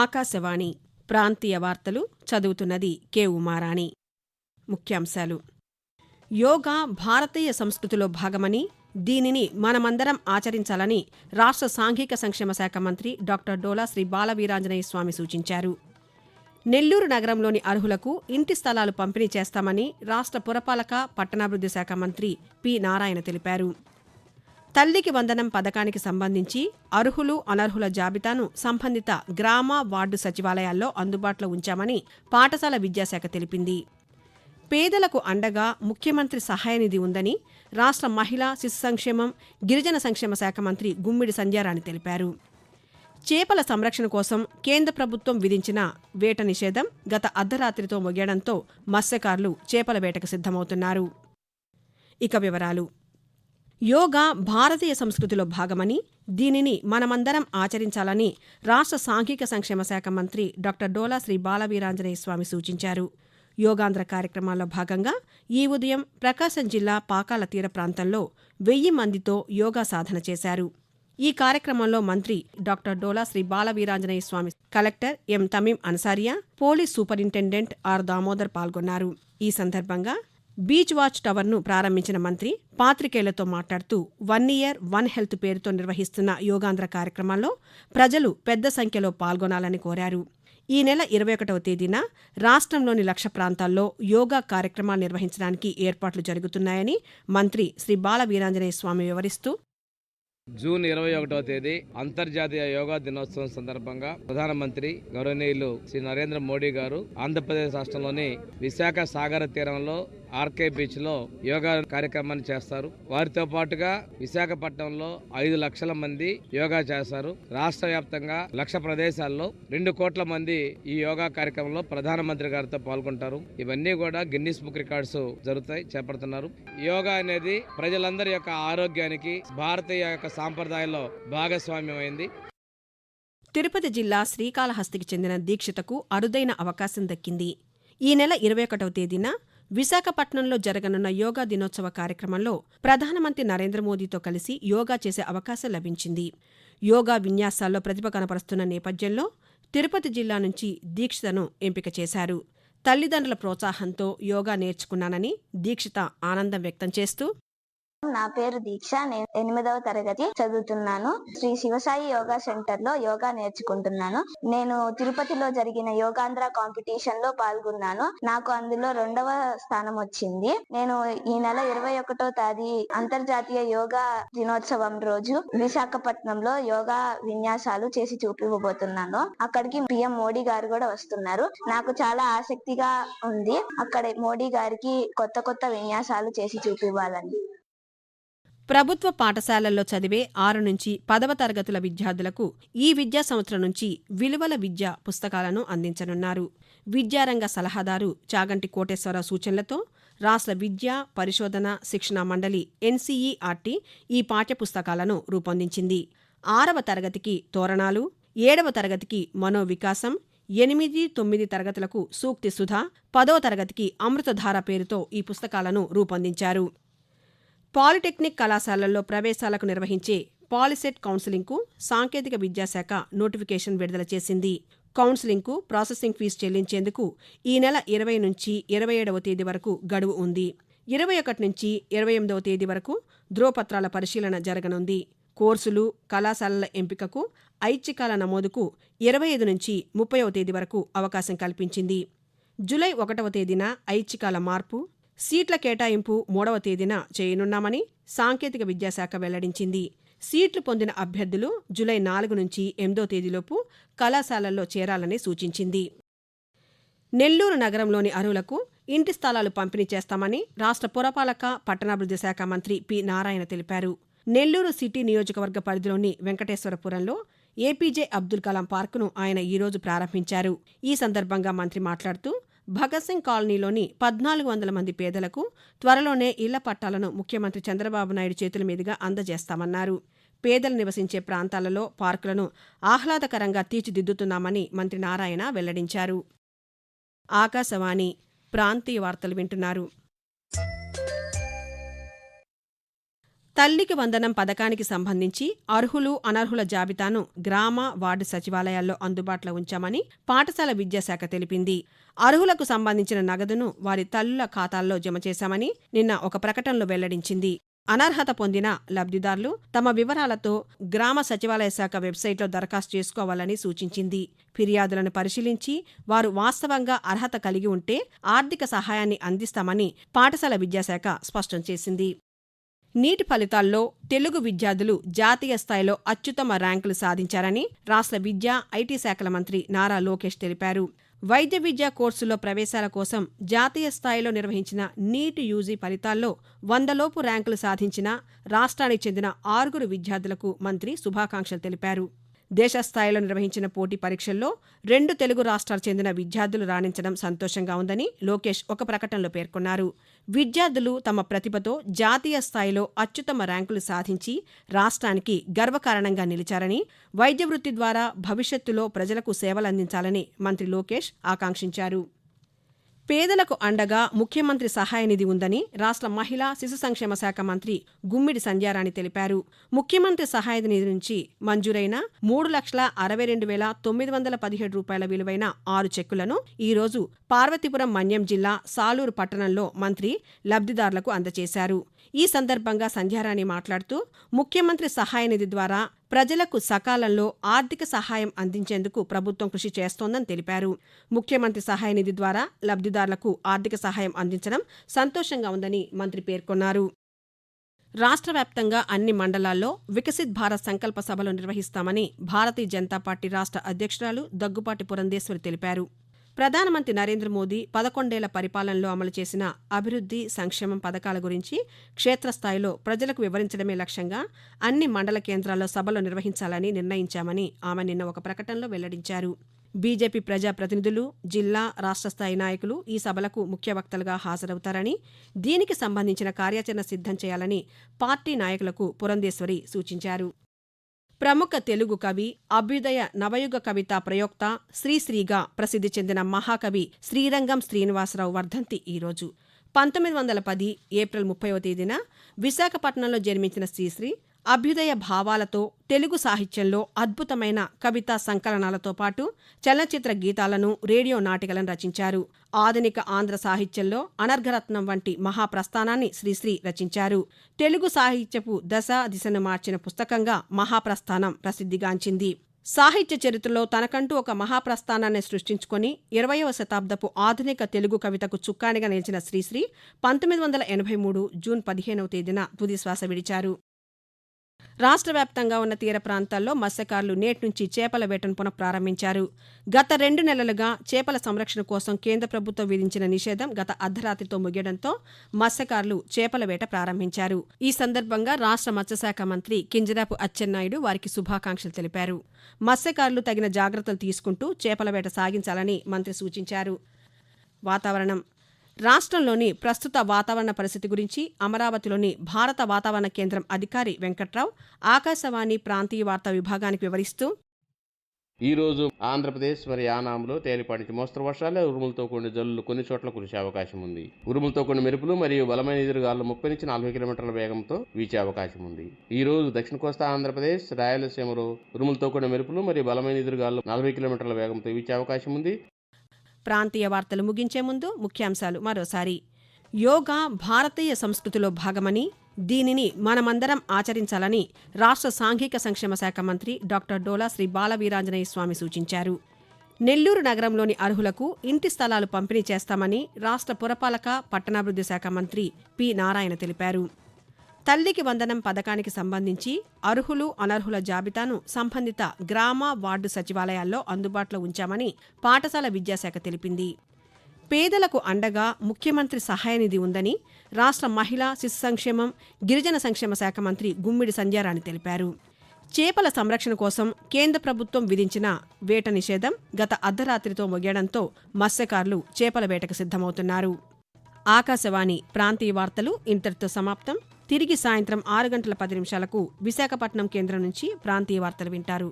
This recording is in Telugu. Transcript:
ఆకాశవాణి ప్రాంతీయ వార్తలు చదువుతున్నది కే ఉమారాణి. ముఖ్యాంశాలు. యోగా భారతీయ సంస్కృతిలో భాగమని దీనిని మనమందరం ఆచరించాలని రాష్ట్ర సాంఘిక సంక్షేమ శాఖ మంత్రి డాక్టర్ డోలా శ్రీ బాలవీరాంజనేయ స్వామి సూచించారు. నెల్లూరు నగరంలోని అర్హులకు ఇంటి స్థలాలు పంపిణీ చేస్తామని రాష్ట్ర పురపాలక పట్టణాభివృద్ధి శాఖ మంత్రి పి నారాయణ తెలిపారు. తల్లికి వందనం పథకానికి సంబంధించి అర్హులు అనర్హుల జాబితాను సంబంధిత గ్రామ వార్డు సచివాలయాల్లో అందుబాటులో ఉంచామని పాఠశాల విద్యాశాఖ తెలిపింది. పేదలకు అండగా ముఖ్యమంత్రి సహాయనిధి ఉందని రాష్ట్ర మహిళా శిశు సంక్షేమం గిరిజన సంక్షేమ శాఖ మంత్రి గుమ్మిడి సంధ్యారాణి తెలిపారు. చేపల సంరక్షణ కోసం కేంద్ర ప్రభుత్వం విధించిన వేట నిషేధం గత అర్ధరాత్రితో ముగియడంతో మత్స్యకారులు చేపల వేటకు సిద్ధమవుతున్నారు. ఇక వివరాలు. యోగా భారతీయ సంస్కృతిలో భాగమని దీనిని మనమందరం ఆచరించాలని రాష్ట్ర సాంఘిక సంక్షేమ శాఖ మంత్రి డాక్టర్ డోలా శ్రీ బాలవీరాంజనేయ స్వామి సూచించారు. యోగాంధ్ర కార్యక్రమాల్లో భాగంగా ఈ ఉదయం ప్రకాశం జిల్లా పాకాల తీర ప్రాంతంలో వెయ్యి మందితో యోగా సాధన చేశారు. ఈ కార్యక్రమంలో మంత్రి doctor Dola Sri Balaveeranjaneya Swamy collector M Tameem Ansariya police superintendent R Damodar పాల్గొన్నారు. ఈ సందర్భంగా బీచ్ వాచ్ టవర్ను ప్రారంభించిన మంత్రి పాత్రికేయులతో మాట్లాడుతూ వన్ ఇయర్ వన్ హెల్త్ పేరుతో నిర్వహిస్తున్న యోగాంధ్ర కార్యక్రమంలో ప్రజలు పెద్ద సంఖ్యలో పాల్గొనాలని కోరారు. ఈ నెల ఇరవై ఒకటవ తేదీన రాష్ట్రంలోని లక్ష ప్రాంతాల్లో యోగా కార్యక్రమాలు నిర్వహించడానికి ఏర్పాట్లు జరుగుతున్నాయని మంత్రి శ్రీ బాల వీరాంజనేయ స్వామి వివరిస్తూ జూన్ ఇరవై ఒకటవ తేదీ అంతర్జాతీయ యోగా దినోత్సవం సందర్భంగా ప్రధానమంత్రి గౌరవనీయులు శ్రీ నరేంద్ర మోడీ గారు ఆంధ్రప్రదేశ్ రాష్ట్రంలోని విశాఖ సాగర తీరంలో ఆర్కే బీచ్లో యోగా కార్యక్రమాన్ని చేస్తారు. వారితో పాటుగా విశాఖపట్నంలో ఐదు లక్షల మంది యోగా చేస్తారు. రాష్ట్ర వ్యాప్తంగా లక్ష ప్రదేశాల్లో రెండు కోట్ల మంది ఈ యోగా కార్యక్రమంలో ప్రధానమంత్రి గారితో పాల్గొంటారు. ఇవన్నీ కూడా గిన్నిస్ బుక్ రికార్డ్స్ జరుగుతాయి చేపడుతున్నారు. యోగా అనేది ప్రజలందరి యొక్క ఆరోగ్యానికి భారతీయ యొక్క సాంప్రదాయంలో భాగస్వామ్యం అయింది తిరుపతి జిల్లా శ్రీకాళహస్తికి చెందిన దీక్షితకు అరుదైన అవకాశం దక్కింది. ఈ నెల ఇరవై ఒకటవ తేదీన విశాఖపట్నంలో జరగనున్న యోగా దినోత్సవ కార్యక్రమంలో ప్రధానమంత్రి నరేంద్ర మోదీతో కలిసి యోగా చేసే అవకాశం లభించింది. యోగా విన్యాసాల్లో ప్రతిభ కనపరుస్తున్న నేపథ్యంలో తిరుపతి జిల్లా నుంచి దీక్షితను ఎంపిక చేశారు. తల్లిదండ్రుల ప్రోత్సాహంతో యోగా నేర్చుకున్నానని దీక్షిత ఆనందం వ్యక్తం చేస్తూ నా పేరు దీక్ష. నేను ఎనిమిదవ తరగతి చదువుతున్నాను. శ్రీ శివసాయి యోగా సెంటర్లో యోగా నేర్చుకుంటున్నాను. నేను తిరుపతిలో జరిగిన యోగాంధ్ర కాంపిటీషన్లో పాల్గొన్నాను. నాకు అందులో రెండవ స్థానం వచ్చింది. నేను ఈ నెల ఇరవై ఒకటో తేదీ అంతర్జాతీయ యోగా దినోత్సవం రోజు విశాఖపట్నంలో యోగా విన్యాసాలు చేసి చూపివ్వబోతున్నాను. అక్కడికి పిఎం మోడీ గారు కూడా వస్తున్నారు. నాకు చాలా ఆసక్తిగా ఉంది. అక్కడ మోడీ గారికి కొత్త కొత్త విన్యాసాలు చేసి చూపివ్వాలని. ప్రభుత్వ పాఠశాలల్లో చదివే ఆరు నుంచి పదవ తరగతుల విద్యార్థులకు ఈ విద్యా సంవత్సరం నుంచి విలువల విద్య పుస్తకాలను అందించనున్నారు. విద్యారంగ సలహాదారు చాగంటి కోటేశ్వరరావు సూచనలతో రాష్ట్ర విద్యా పరిశోధన శిక్షణ మండలి ఎన్సీఈఆర్టీ ఈ పాఠ్యపుస్తకాలను రూపొందించింది. ఆరవ తరగతికి తోరణాలు ఏడవ తరగతికి మనోవికాసం ఎనిమిది తొమ్మిది తరగతులకు సూక్తి సుధా పదవ తరగతికి అమృతధార పేరుతో ఈ పుస్తకాలను రూపొందించారు. పాలిటెక్నిక్ కళాశాలల్లో ప్రవేశాలకు నిర్వహించే పాలిసెట్ కౌన్సిలింగ్కు సాంకేతిక విద్యాశాఖ నోటిఫికేషన్ విడుదల చేసింది. కౌన్సిలింగ్కు ప్రాసెసింగ్ ఫీజు చెల్లించేందుకు ఈ నెల ఇరవై నుంచి ఇరవై ఏడవ తేదీ వరకు గడువు ఉంది. ఇరవై ఒకటి నుంచి ఇరవై ఎనిమిదవ తేదీ వరకు ధ్రువపత్రాల పరిశీలన జరగనుంది. కోర్సులు కళాశాలల ఎంపికకు ఐచ్ఛికాల నమోదుకు ఇరవై ఐదు నుంచి ముప్పైవ తేదీ వరకు అవకాశం కల్పించింది. జులై ఒకటవ తేదీన ఐచ్ఛికాల మార్పు సీట్ల కేటాయింపు మూడవ తేదీన చేయనున్నామని సాంకేతిక విద్యాశాఖ వెల్లడించింది. సీట్లు పొందిన అభ్యర్థులు జులై నాలుగు నుంచి ఎనిమిదో తేదీలోపు కళాశాలల్లో చేరాలని సూచించింది. నెల్లూరు నగరంలోని అరువులకు ఇంటి స్థలాలు పంపిణీ చేస్తామని రాష్ట్ర పురపాలక పట్టణాభివృద్ధి శాఖ మంత్రి పి. నారాయణ తెలిపారు. నెల్లూరు సిటీ నియోజకవర్గ పరిధిలోని వెంకటేశ్వరపురంలో ఏపీజే అబ్దుల్ కలాం పార్కును ఆయన ఈరోజు ప్రారంభించారు. ఈ సందర్భంగా మంత్రి మాట్లాడుతూ భగత్ సింగ్ కాలనీలోని పద్నాలుగు వందల మంది పేదలకు త్వరలోనే ఇళ్ళ పట్టాలను ముఖ్యమంత్రి చంద్రబాబు నాయుడు చేతుల మీదుగా అందజేస్తామన్నారు. పేదలు నివసించే ప్రాంతాలలో పార్కులను ఆహ్లాదకరంగా తీర్చిదిద్దుతున్నామని మంత్రి నారాయణ వెల్లడించారు. ఆకాశవాణి ప్రాంతీయ వార్తలు వింటున్నారు. తల్లికి వందనం పథకానికి సంబంధించి అర్హులు అనర్హుల జాబితాను గ్రామ వార్డు సచివాలయాల్లో అందుబాటులో ఉంచామని పాఠశాల విద్యాశాఖ తెలిపింది. అర్హులకు సంబంధించిన నగదును వారి తల్లుల ఖాతాల్లో జమ చేశామని నిన్న ఒక ప్రకటనలో వెల్లడించింది. అనర్హత పొందిన లబ్ధిదారులు తమ వివరాలతో గ్రామ సచివాలయ శాఖ వెబ్సైట్లో దరఖాస్తు చేసుకోవాలని సూచించింది. ఫిర్యాదులను పరిశీలించి వారు వాస్తవంగా అర్హత కలిగి ఉంటే ఆర్థిక సహాయాన్ని అందిస్తామని పాఠశాల విద్యాశాఖ స్పష్టం చేసింది. నీటి ఫలితాల్లో తెలుగు విద్యార్థులు జాతీయ స్థాయిలో అత్యుత్తమ ర్యాంకులు సాధించారని రాష్ట్ర విద్యా ఐటీ శాఖల మంత్రి నారా లోకేష్ తెలిపారు. వైద్య విద్యా కోర్సులో ప్రవేశాల కోసం జాతీయ స్థాయిలో నిర్వహించిన నీట్ యూజీ ఫలితాల్లో వందలోపు ర్యాంకులు సాధించిన రాష్ట్రానికి చెందిన ఆరుగురు విద్యార్థులకు మంత్రి శుభాకాంక్షలు తెలిపారు. దేశ స్థాయిలో నిర్వహించిన పోటీ పరీక్షల్లో రెండు తెలుగు రాష్ట్రాలు చెందిన విద్యార్థులు రాణించడం సంతోషంగా ఉందని లోకేష్ ఒక ప్రకటనలో పేర్కొన్నారు. విద్యార్థులు తమ ప్రతిభతో జాతీయ స్థాయిలో అత్యుత్తమ ర్యాంకులు సాధించి రాష్ట్రానికి గర్వకారణంగా నిలిచారని వైద్య వృత్తి ద్వారా భవిష్యత్తులో ప్రజలకు సేవలందించాలని మంత్రి లోకేష్ ఆకాంక్షించారు. పేదలకు అండగా ముఖ్యమంత్రి సహాయ నిధి ఉందని రాష్ట్ర మహిళా శిశు సంక్షేమ శాఖ మంత్రి గుమ్మిడి సంధ్యారాణి తెలిపారు. ముఖ్యమంత్రి సహాయ నిధి నుంచి మంజూరైన మూడు లక్షల అరవై రెండు వేల తొమ్మిది వందల పదిహేడు రూపాయల విలువైన ఆరు చెక్కులను ఈరోజు పార్వతీపురం మన్యం జిల్లా సాలూరు పట్టణంలో మంత్రి లబ్ధిదారులకు అందజేశారు. ఈ సందర్భంగా సంధ్యారాణి మాట్లాడుతూ ముఖ్యమంత్రి సహాయ నిధి ద్వారా ప్రజలకు సకాలంలో ఆర్థిక సహాయం అందించేందుకు ప్రభుత్వం కృషి చేస్తోందని తెలిపారు. ముఖ్యమంత్రి సహాయ నిధి ద్వారా లబ్ధిదారులకు ఆర్థిక సహాయం అందించడం సంతోషంగా ఉందని మంత్రి పేర్కొన్నారు. రాష్ట్ర వ్యాప్తంగా అన్ని మండలాల్లో వికసిత్ భారత్ సంకల్ప సభలు నిర్వహిస్తామని భారతీయ జనతా పార్టీ రాష్ట్ర అధ్యక్షురాలు దగ్గుపాటి పురంధేశ్వరి తెలిపారు. ప్రధానమంత్రి నరేంద్ర మోదీ పదకొండేళ్ళ పరిపాలనలో అమలు చేసిన అభివృద్ధి సంక్షేమం పథకాల గురించి క్షేత్రస్థాయిలో ప్రజలకు వివరించడమే లక్ష్యంగా అన్ని మండల కేంద్రాల్లో సభలు నిర్వహించాలని నిర్ణయించామని ఆమె నిన్న ఒక ప్రకటనలో వెల్లడించారు. బీజేపీ ప్రజాప్రతినిధులు జిల్లా రాష్ట్ర స్థాయి నాయకులు ఈ సభలకు ముఖ్య వక్తలుగా హాజరవుతారని దీనికి సంబంధించిన కార్యాచరణ సిద్ధం చేయాలని పార్టీ నాయకులకు పురంధేశ్వరి సూచించారు. ప్రముఖ తెలుగు కవి అభ్యుదయ నవయుగ కవిత ప్రయోక్త శ్రీశ్రీగా ప్రసిద్ధి చెందిన మహాకవి శ్రీరంగం శ్రీనివాసరావు వర్ధంతి ఈరోజు పంతొమ్మిది వందల పది ఏప్రిల్ ముప్పైవ తేదీన విశాఖపట్నంలో జన్మించిన శ్రీశ్రీ అభ్యుదయ భావాలతో తెలుగు సాహిత్యంలో అద్భుతమైన కవితా సంకలనాలతో పాటు చలనచిత్ర గీతాలను రేడియో నాటికలను రచించారు. ఆధునిక ఆంధ్ర సాహిత్యంలో అనర్ఘరత్నం వంటి మహాప్రస్థానాన్ని శ్రీశ్రీ రచించారు. తెలుగు సాహిత్యపు దశ దిశను మార్చిన పుస్తకంగా మహాప్రస్థానం ప్రసిద్ధిగాంచింది. సాహిత్య చరిత్రలో తనకంటూ ఒక మహాప్రస్థానాన్ని సృష్టించుకొని ఇరవయవ శతాబ్దపు ఆధునిక తెలుగు కవితకు చుక్కానిగా నిలిచిన శ్రీశ్రీ పంతొమ్మిది వందల ఎనభై మూడు జూన్ పదిహేనవ తేదీన తుదిశ్వాస విడిచారు. రాష్ట్ర వ్యాప్తంగా ఉన్న తీర ప్రాంతాల్లో మత్స్యకారులు నేటి నుంచి చేపల వేటను పునఃప్రారంభించారు. గత రెండు నెలలుగా చేపల సంరక్షణ కోసం కేంద్ర ప్రభుత్వం విధించిన నిషేధం గత అర్ధరాత్రితో ముగియడంతో మత్స్యకారులు చేపల వేట ప్రారంభించారు. ఈ సందర్భంగా రాష్ట్ర మత్స్యశాఖ మంత్రి కింజరాపు అచ్చెన్నాయుడు వారికి శుభాకాంక్షలు తెలిపారు. మత్స్యకారులు తగిన జాగ్రత్తలు తీసుకుంటూ చేపల వేట సాగించాలని మంత్రి సూచించారు. వాతావరణం రాష్ట్రంలోని ప్రస్తుత వాతావరణ పరిస్థితి గురించి అమరావతిలోని భారత వాతావరణ కేంద్రం అధికారి వెంకట్రావు ఆకాశవాణి ప్రాంతీయ వార్తా విభాగానికి వివరిస్తూ ఈరోజు ఆంధ్రప్రదేశ్ మరి యానాంలో తేలిపాటి మోస్తరు వర్షాలు ఉరుములతో కూడిన జల్లులు కొన్ని చోట్ల కురిసే అవకాశం ఉంది. ఉరుములతో కూడిన మెరుపులు మరియు బలమైన ఎదురుగాలు ముప్పై నుంచి నలభై కిలోమీటర్ల వేగంతో వీచే అవకాశం ఉంది. ఈ రోజు దక్షిణ కోస్తా ఆంధ్రప్రదేశ్ రాయలసీమలో ఉరుములతో కూడిన మెరుపులు మరియు బలమైన ఎదురుగాలు నలభై కిలోమీటర్ల వేగంతో వీచే అవకాశం ఉంది. ప్రాంతీయ వార్తలు ముగించే ముందు ముఖ్యాంశాలు మరోసారి. యోగా భారతీయ సంస్కృతిలో భాగమని దీనిని మనమందరం ఆచరించాలని రాష్ట్ర సాంఘిక సంక్షేమ శాఖ మంత్రి డాక్టర్ డోలా శ్రీ బాలవీరాంజనేయ స్వామి సూచించారు. నెల్లూరు నగరంలోని అర్హులకు ఇంటి స్థలాలు పంపిణీ చేస్తామని రాష్ట్ర పురపాలక పట్టణాభివృద్ధి శాఖ మంత్రి పి నారాయణ తెలిపారు. తల్లికి వందనం పథకానికి సంబంధించి అర్హులు అనర్హుల జాబితాను సంబంధిత గ్రామ వార్డు సచివాలయాల్లో అందుబాటులో ఉంచామని పాఠశాల విద్యాశాఖ తెలిపింది. పేదలకు అండగా ముఖ్యమంత్రి సహాయ నిధి ఉందని రాష్ట్ర మహిళా శిశు సంక్షేమం గిరిజన సంక్షేమ శాఖ మంత్రి గుమ్మిడి సంధ్యారాణి తెలిపారు. చేపల సంరక్షణ కోసం కేంద్ర ప్రభుత్వం విధించిన వేట నిషేధం గత అర్ధరాత్రితో ముగియడంతో మత్స్యకారులు చేపల వేటకు సిద్ధమవుతున్నారు. ఆకాశవాణి ప్రాంతీయ వార్తలు ఇంతటితో సమాప్తం. తిరిగి సాయంత్రం ఆరు గంటల పది నిమిషాలకు విశాఖపట్నం కేంద్రం నుంచి ప్రాంతీయ వార్తలు వింటారు.